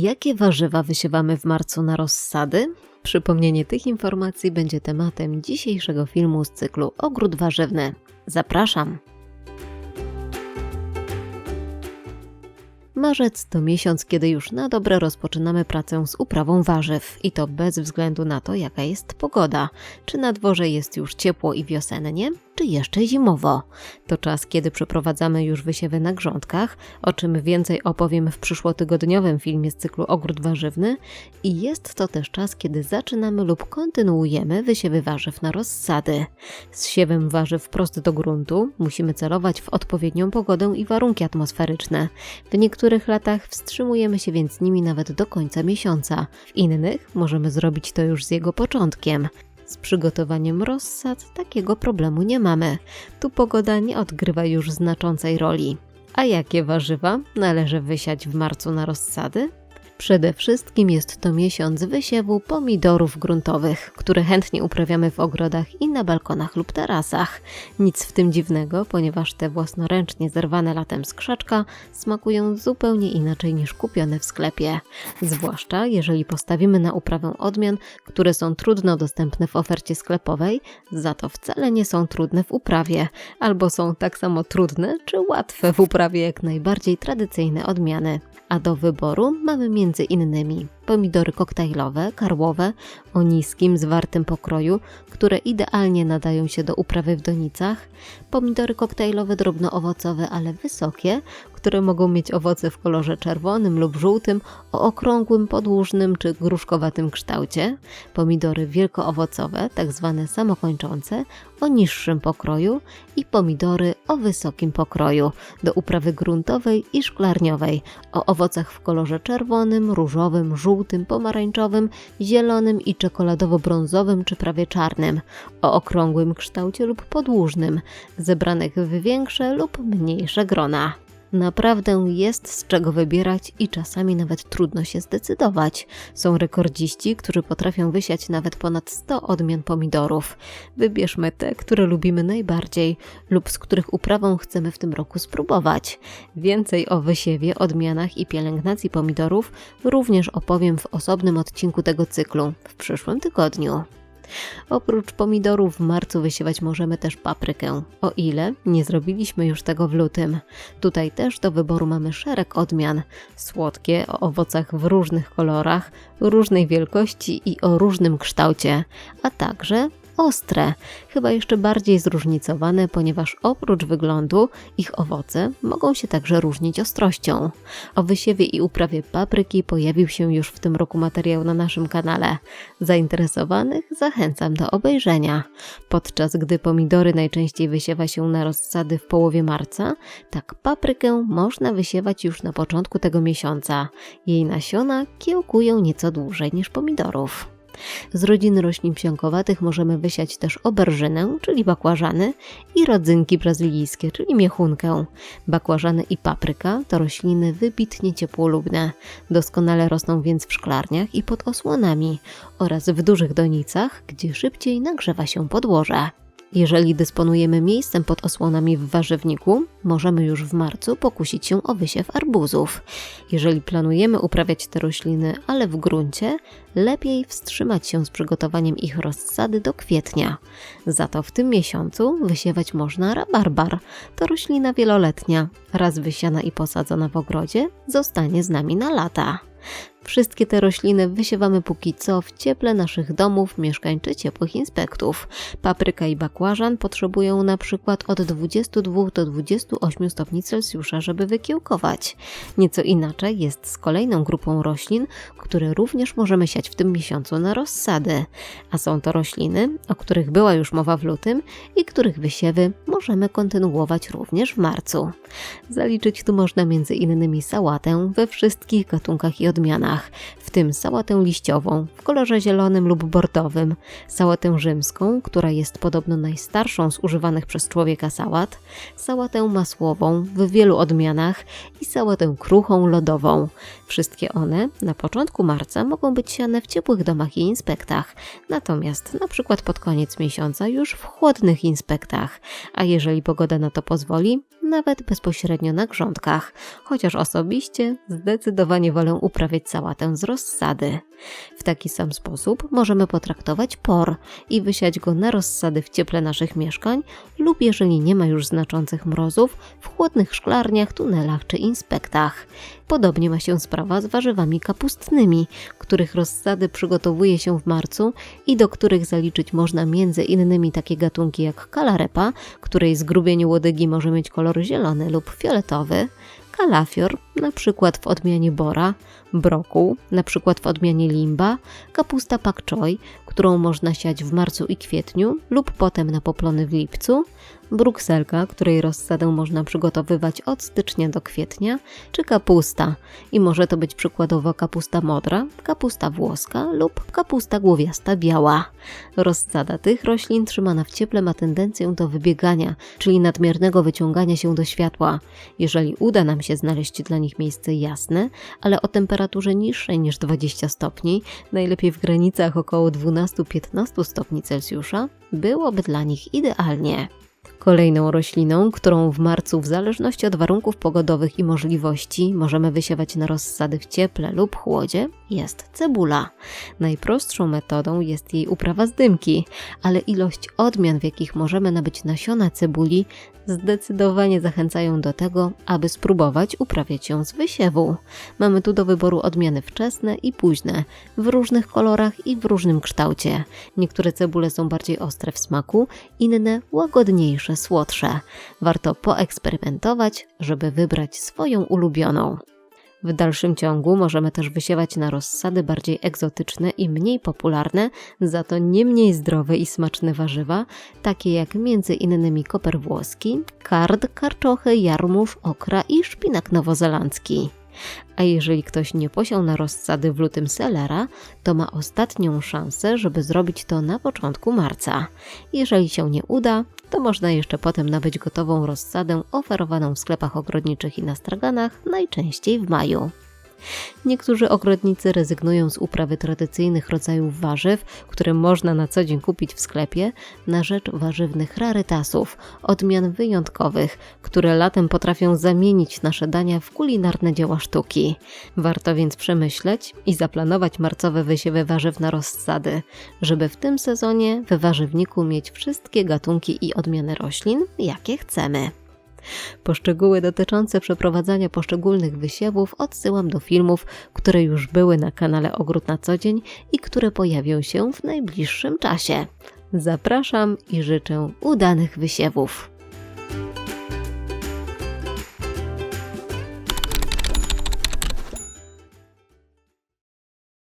Jakie warzywa wysiewamy w marcu na rozsady? Przypomnienie tych informacji będzie tematem dzisiejszego filmu z cyklu Ogród Warzywny. Zapraszam! Marzec to miesiąc, kiedy już na dobre rozpoczynamy pracę z uprawą warzyw i to bez względu na to, jaka jest pogoda. Czy na dworze jest już ciepło i wiosennie, czy jeszcze zimowo. To czas, kiedy przeprowadzamy już wysiewy na grządkach, o czym więcej opowiem w przyszłotygodniowym filmie z cyklu Ogród Warzywny i jest to też czas, kiedy zaczynamy lub kontynuujemy wysiewy warzyw na rozsady. Z siewem warzyw prosto do gruntu musimy celować w odpowiednią pogodę i warunki atmosferyczne. W niektórych latach wstrzymujemy się więc nimi nawet do końca miesiąca, w innych możemy zrobić to już z jego początkiem. Z przygotowaniem rozsad takiego problemu nie mamy. Tu pogoda nie odgrywa już znaczącej roli. A jakie warzywa należy wysiać w marcu na rozsady? Przede wszystkim jest to miesiąc wysiewu pomidorów gruntowych, które chętnie uprawiamy w ogrodach i na balkonach lub tarasach. Nic w tym dziwnego, ponieważ te własnoręcznie zerwane latem z krzaczka smakują zupełnie inaczej niż kupione w sklepie. Zwłaszcza jeżeli postawimy na uprawę odmian, które są trudno dostępne w ofercie sklepowej, za to wcale nie są trudne w uprawie, albo są tak samo trudne czy łatwe w uprawie jak najbardziej tradycyjne odmiany a do wyboru mamy między innymi pomidory koktajlowe, karłowe, o niskim, zwartym pokroju, które idealnie nadają się do uprawy w donicach, pomidory koktajlowe drobnoowocowe, ale wysokie, które mogą mieć owoce w kolorze czerwonym lub żółtym, o okrągłym, podłużnym czy gruszkowatym kształcie, pomidory wielkoowocowe, tak zwane samokończące, o niższym pokroju i pomidory o wysokim pokroju, do uprawy gruntowej i szklarniowej, o owocach w kolorze czerwonym, różowym, żółtym, pomarańczowym, zielonym i czekoladowo-brązowym czy prawie czarnym, o okrągłym kształcie lub podłużnym, zebranych w większe lub mniejsze grona. Naprawdę jest z czego wybierać i czasami nawet trudno się zdecydować. Są rekordziści, którzy potrafią wysiać nawet ponad 100 odmian pomidorów. Wybierzmy te, które lubimy najbardziej lub z których uprawą chcemy w tym roku spróbować. Więcej o wysiewie, odmianach i pielęgnacji pomidorów również opowiem w osobnym odcinku tego cyklu w przyszłym tygodniu. Oprócz pomidorów w marcu wysiewać możemy też paprykę, o ile nie zrobiliśmy już tego w lutym. Tutaj też do wyboru mamy szereg odmian. Słodkie, o owocach w różnych kolorach, różnej wielkości i o różnym kształcie, a także ostre, chyba jeszcze bardziej zróżnicowane, ponieważ oprócz wyglądu ich owoce mogą się także różnić ostrością. O wysiewie i uprawie papryki pojawił się już w tym roku materiał na naszym kanale. Zainteresowanych zachęcam do obejrzenia. Podczas gdy pomidory najczęściej wysiewa się na rozsady w połowie marca, tak paprykę można wysiewać już na początku tego miesiąca. Jej nasiona kiełkują nieco dłużej niż pomidorów. Z rodziny roślin psiąkowatych możemy wysiać też oberżynę, czyli bakłażany i rodzynki brazylijskie, czyli miechunkę. Bakłażany i papryka to rośliny wybitnie ciepłolubne. Doskonale rosną więc w szklarniach i pod osłonami oraz w dużych donicach, gdzie szybciej nagrzewa się podłoże. Jeżeli dysponujemy miejscem pod osłonami w warzywniku, możemy już w marcu pokusić się o wysiew arbuzów. Jeżeli planujemy uprawiać te rośliny, ale w gruncie, lepiej wstrzymać się z przygotowaniem ich rozsady do kwietnia. Za to w tym miesiącu wysiewać można rabarbar. To roślina wieloletnia. Raz wysiana i posadzona w ogrodzie, zostanie z nami na lata. Wszystkie te rośliny wysiewamy póki co w cieple naszych domów, mieszkań czy ciepłych inspektów. Papryka i bakłażan potrzebują na przykład od 22 do 28 stopni Celsjusza, żeby wykiełkować. Nieco inaczej jest z kolejną grupą roślin, które również możemy siać w tym miesiącu na rozsady. A są to rośliny, o których była już mowa w lutym i których wysiewy możemy kontynuować również w marcu. Zaliczyć tu można innymi sałatę we wszystkich gatunkach i odmianach w tym sałatę liściową w kolorze zielonym lub bordowym, sałatę rzymską, która jest podobno najstarszą z używanych przez człowieka sałat, sałatę masłową w wielu odmianach i sałatę kruchą lodową. Wszystkie one na początku marca mogą być siane w ciepłych domach i inspektach, natomiast na przykład pod koniec miesiąca już w chłodnych inspektach, a jeżeli pogoda na to pozwoli, nawet bezpośrednio na grządkach, chociaż osobiście zdecydowanie wolę uprawiać sałatę z rozsady. W taki sam sposób możemy potraktować por i wysiać go na rozsady w cieple naszych mieszkań lub jeżeli nie ma już znaczących mrozów, w chłodnych szklarniach, tunelach czy inspektach. Podobnie ma się sprawa z warzywami kapustnymi, których rozsady przygotowuje się w marcu i do których zaliczyć można między innymi takie gatunki jak kalarepa, której zgrubienie łodygi może mieć kolor zielony lub fioletowy, kalafior, na przykład w odmianie bora, brokuł, na przykład w odmianie limba, kapusta pak którą można siać w marcu i kwietniu lub potem na poplony w lipcu, brukselka, której rozsadę można przygotowywać od stycznia do kwietnia, czy kapusta. I może to być przykładowo kapusta modra, kapusta włoska lub kapusta głowiasta biała. Rozsada tych roślin trzymana w cieple ma tendencję do wybiegania, czyli nadmiernego wyciągania się do światła. Jeżeli uda nam się znaleźć dla nich miejsce jasne, ale o temperaturze niższej niż 20 stopni, najlepiej w granicach około 12-15 stopni Celsjusza, byłoby dla nich idealnie. Kolejną rośliną, którą w marcu w zależności od warunków pogodowych i możliwości możemy wysiewać na rozsady w cieple lub chłodzie, jest cebula. Najprostszą metodą jest jej uprawa z dymki, ale ilość odmian, w jakich możemy nabyć nasiona cebuli, zdecydowanie zachęcają do tego, aby spróbować uprawiać ją z wysiewu. Mamy tu do wyboru odmiany wczesne i późne, w różnych kolorach i w różnym kształcie. Niektóre cebule są bardziej ostre w smaku, inne łagodniejsze, słodsze. Warto poeksperymentować, żeby wybrać swoją ulubioną. W dalszym ciągu możemy też wysiewać na rozsady bardziej egzotyczne i mniej popularne, za to nie mniej zdrowe i smaczne warzywa, takie jak między innymi koper włoski, kard, karczochy, jarmuż, okra i szpinak nowozelandzki. A jeżeli ktoś nie posiał na rozsady w lutym selera, to ma ostatnią szansę, żeby zrobić to na początku marca. Jeżeli się nie uda, to można jeszcze potem nabyć gotową rozsadę oferowaną w sklepach ogrodniczych i na straganach, najczęściej w maju. Niektórzy ogrodnicy rezygnują z uprawy tradycyjnych rodzajów warzyw, które można na co dzień kupić w sklepie, na rzecz warzywnych rarytasów, odmian wyjątkowych, które latem potrafią zamienić nasze dania w kulinarne dzieła sztuki. Warto więc przemyśleć i zaplanować marcowe wysiewy warzyw na rozsady, żeby w tym sezonie w warzywniku mieć wszystkie gatunki i odmiany roślin, jakie chcemy. Poszczegóły dotyczące przeprowadzania poszczególnych wysiewów odsyłam do filmów, które już były na kanale Ogród na co dzień i które pojawią się w najbliższym czasie. Zapraszam i życzę udanych wysiewów.